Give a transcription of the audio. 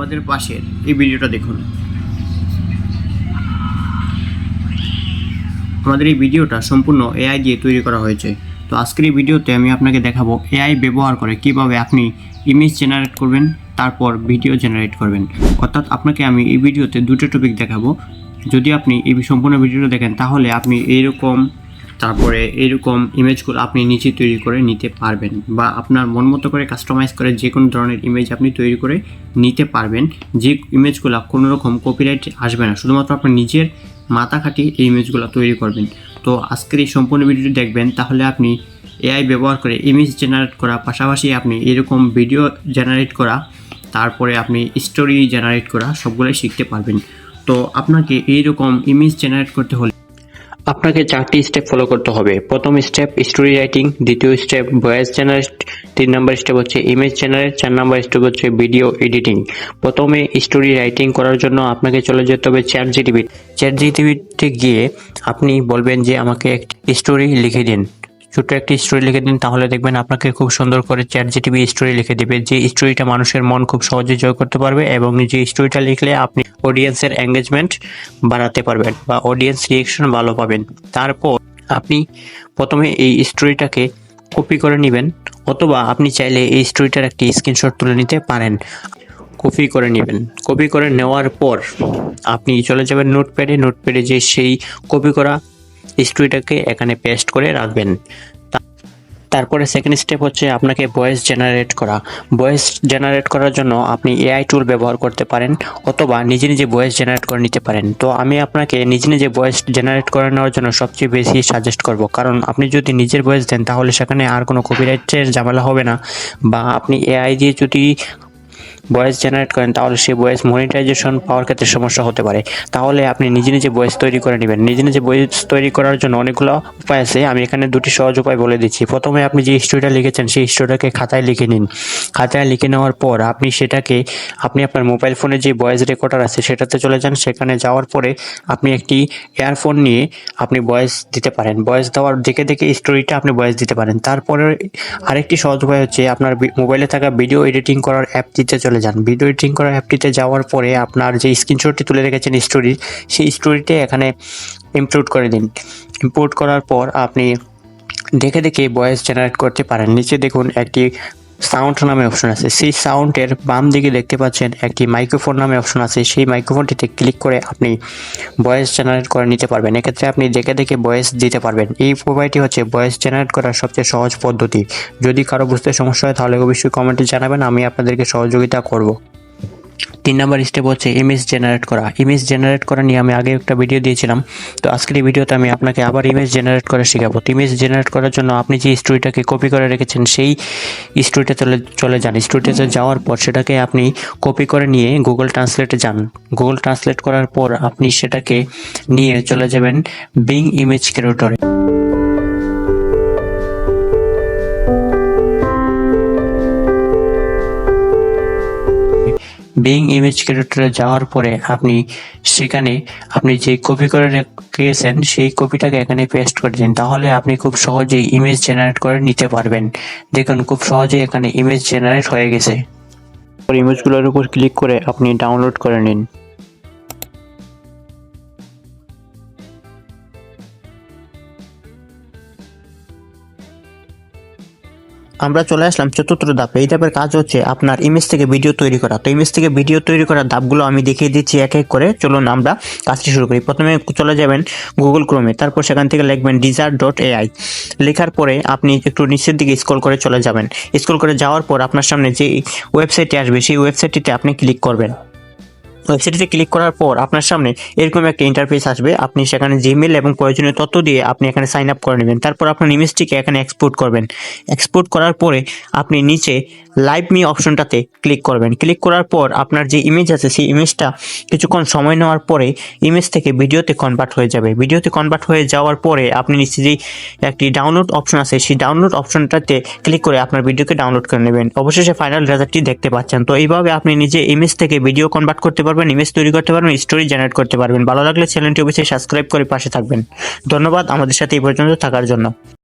আমাদের পাশের এই ভিডিওটা দেখুন। আমাদের এই ভিডিওটা সম্পূর্ণ এআই দিয়ে তৈরি করা হয়েছে। তো আজকের এই ভিডিওতে আমি আপনাকে দেখাবো এআই ব্যবহার করে কীভাবে আপনি ইমেজ জেনারেট করবেন, তারপর ভিডিও জেনারেট করবেন। অর্থাৎ আপনাকে আমি এই ভিডিওতে দুটো টপিক দেখাবো। যদি আপনি এই সম্পূর্ণ ভিডিওটা দেখেন, তাহলে আপনি এইরকম তারপরে এরকম ইমেজগুলো আপনি নিচে তৈরি করে নিতে পারবেন বা আপনার মন মতো করে কাস্টমাইজ করে যে কোনো ধরনের ইমেজ আপনি তৈরি করে নিতে পারবেন। যে ইমেজগুলো কোনো রকম কপিরাইট আসবে না, শুধুমাত্র আপনার নিজের মাথা খাটিয়ে এই ইমেজগুলো তৈরি করবেন। তো আজকের এই সম্পূর্ণ ভিডিওটি দেখবেন, তাহলে আপনি এআই ব্যবহার করে ইমেজ জেনারেট করা, পাশাপাশি আপনি এরকম ভিডিও জেনারেট করা, তারপরে আপনি স্টোরি জেনারেট করা, সবগুলোই শিখতে পারবেন। তো আপনাকে এইরকম ইমেজ জেনারেট করতে হলে আপনাকে চারটি স্টেপ ফলো করতে হবে। প্রথম স্টেপ স্টোরি রাইটিং দ্বিতীয় স্টেপ ভয়েস জেনারেট তিন নম্বর স্টেপ হচ্ছে ইমেজ জেনারেট চার নম্বর স্টেপ হচ্ছে ভিডিও এডিটিং প্রথমে স্টোরি রাইটিং করার জন্য আপনাকে চলে যেতে হবে চ্যাট জিটিভি চ্যাট জিটিভিতে গিয়ে আপনি বলবেন যে আমাকে একটি স্টোরি লিখে দিন। ছোট্ট একটি স্টোরি লিখে দিন, তাহলে দেখবেন আপনাকে খুব সুন্দর করে চ্যাট জিটিভি স্টোরি লিখে দেবে। যে স্টোরিটা মানুষের মন খুব সহজে জয় করতে পারবে এবং যে স্টোরিটা লিখলে আপনি অডিয়েন্সের এঙ্গেজমেন্ট বাড়াতে পারবেন বা অডিয়েন্স রিয়েকশন ভালো পাবেন। তারপর আপনি প্রথমে এই স্টোরিটাকে কপি করে নেবেন, অথবা আপনি চাইলে এই স্টোরিটার একটি স্ক্রিনশট তুলে নিতে পারেন। কপি করে নেবেন। কপি করে নেওয়ার পর আপনি চলে যাবেন নোটপ্যাডে নোটপ্যাডে যে সেই কপি করা স্টোরিটাকে এখানে পেস্ট করে রাখবেন। তারপরে সেকেন্ড স্টেপ হচ্ছে আপনাকে ভয়েস জেনারেট করা। ভয়েস জেনারেট করার জন্য আপনি এআই টুল ব্যবহার করতে পারেন অথবা নিজে নিজে ভয়েস জেনারেট করে নিতে পারেন। তো আমি আপনাকে নিজে নিজে ভয়েস জেনারেট করে নেওয়ার জন্য সবচেয়ে বেশি সাজেস্ট করব। কারণ আপনি যদি নিজের ভয়েস দেন তাহলে সেখানে আর কোনো কপিরাইটের ঝামেলা হবে না বা আপনি এআই দিয়ে যদি ভয়েস জেনারেট করেন, তাহলে সেই ভয়েস মনিটাইজেশন পাওয়ার ক্ষেত্রে সমস্যা হতে পারে। তাহলে আপনি নিজে নিজে ভয়েস তৈরি করে নেবেন। নিজে নিজে ভয়েস তৈরি করার জন্য অনেকগুলো উপায় আছে। আমি এখানে দুটি সহজ উপায় বলে দিচ্ছি। প্রথমে আপনি যে স্টোরিটা লিখেছেন, সেই স্টোরিটাকে খাতায় লিখে নিন। খাতায় লিখে নেওয়ার পর আপনি সেটাকে, আপনি আপনার মোবাইল ফোনে যে ভয়েস রেকর্ডার আছে, সেটাতে চলে যান। সেখানে যাওয়ার পরে আপনি একটি এয়ারফোন নিয়ে আপনি ভয়েস দিতে পারেন। ভয়েস দেওয়ার দেখে দেখে স্টোরিটা আপনি ভয়েস দিতে পারেন। তারপরে আরেকটি সহজ উপায় হচ্ছে, আপনার মোবাইলে থাকা ভিডিও এডিটিং করার অ্যাপটিতে চলে যান। ভিডিও এডিটিং করার অ্যাপটিতে যাওয়ার পরে আপনার যে স্ক্রিনশটটি তুলে রেখেছেন স্টোরির সেই স্টোরিতে এখানে ইম্পোর্ট করে দিন। ইম্পোর্ট করার পর আপনি দেখে দেখে ভয়েস জেনারেট করতে পারেন। নিচে দেখুন, একটি সাউন্ড নামে অপশন আছে। সেই সাউন্ডের বাম দিকে দেখতে পাচ্ছেন একটি মাইক্রোফোন নামে অপশন আছে। সেই মাইক্রোফোনটিতে ক্লিক করে আপনি ভয়েস জেনারেট করে নিতে পারবেন। এক্ষেত্রে আপনি দেখে দেখে ভয়েস দিতে পারবেন। এই উপায়টি হচ্ছে ভয়েস জেনারেট করার সবচেয়ে সহজ পদ্ধতি। যদি কারও বুঝতে সমস্যা হয় তাহলে অবশ্যই কমেন্টে জানাবেন। আমি আপনাদেরকে সহযোগিতা করব। তিন নম্বর স্টেপ হচ্ছে ইমেজ জেনারেট করা। ইমেজ জেনারেট করা নিয়ে আমি আগে একটা ভিডিও দিয়েছিলাম। তো আজকের এই ভিডিওতে আমি আপনাকে আবার ইমেজ জেনারেট করা শেখাবো। ইমেজ জেনারেট করার জন্য আপনি যে স্টোরিটাকে কপি করে রেখেছেন, সেই স্টোরিটা চলে চলে যান। স্টোরিটাতে যাওয়ার পর সেটাকে আপনি কপি করে নিয়ে গুগল ট্রান্সলেটে যান। গুগল ট্রান্সলেট করার পর আপনি সেটাকে নিয়ে চলে যাবেন বিং ইমেজ ক্রিয়েটরে বিং ইমেজ ক্রিয়েটরে যাওয়ার পরে আপনি সেখানে আপনি যে কপি করে রেখেছেন, সেই কপিটাকে এখানে পেস্ট করে দিন। তাহলে আপনি খুব সহজেই ইমেজ জেনারেট করে নিতে পারবেন। দেখুন, খুব সহজেই এখানে ইমেজ জেনারেট হয়ে গেছে। ইমেজগুলোর উপর ক্লিক করে আপনি ডাউনলোড করে নিন। আমরা চলে আসলাম চতুর্থ ধাপে। এই ধাপের কাজ হচ্ছে আপনার ইমেজ থেকে ভিডিও তৈরি করা। তো ইমেজ থেকে ভিডিও তৈরি করার ধাপগুলো আমি দেখিয়ে দিচ্ছি এক এক করে। চলুন আমরা কাজটি শুরু করি। প্রথমে চলে যাবেন গুগল ক্রোমে তারপর সেখান থেকে লিখবেন ডিজার ডট এআই লেখার পরে আপনি একটু নিচের দিকে স্ক্রল করে চলে যাবেন। স্ক্রল করে যাওয়ার পর আপনার সামনে যে ওয়েবসাইটটি আসবে, সেই ওয়েবসাইটটিতে আপনি ক্লিক করবেন। ওয়েবসাইটে ক্লিক করার পর আপনার সামনে এরকম একটা ইন্টারফেস আসবে। আপনি সেখানে জিমেল এবং প্রয়োজনীয় তথ্য দিয়ে আপনি এখানে সাইন আপ করে নেবেন। তারপর আপনার ইমেজটিকে এখানে এক্সপোর্ট করবেন। এক্সপোর্ট করার পরে আপনি নিচে লাইভ মি অপশনটাতে ক্লিক করবেন। ক্লিক করার পর আপনার যে ইমেজ আছে, সেই ইমেজটা কিছুক্ষণ সময় নেওয়ার পরে ইমেজ থেকে ভিডিওতে কনভার্ট হয়ে যাবে। ভিডিওতে কনভার্ট হয়ে যাওয়ার পরে আপনি নিচে যেই একটি ডাউনলোড অপশন আছে, সেই ডাউনলোড অপশনটাতে ক্লিক করে আপনার ভিডিওকে ডাউনলোড করে নেবেন। অবশেষে ফাইনাল রেজাল্টটি দেখতে পাচ্ছেন। তো এইভাবে আপনি নিজে ইমেজ থেকে ভিডিও কনভার্ট করতে পারবেন ইমেজ তৈরি করতে পারবেন স্টোরি জেনারেট করতে পারবেন। ভালো লাগলে চ্যানেলটি অবশ্যই সাবস্ক্রাইব করে পাশে থাকবেন। ধন্যবাদ আমাদের সাথে এই পর্যন্ত থাকার জন্য।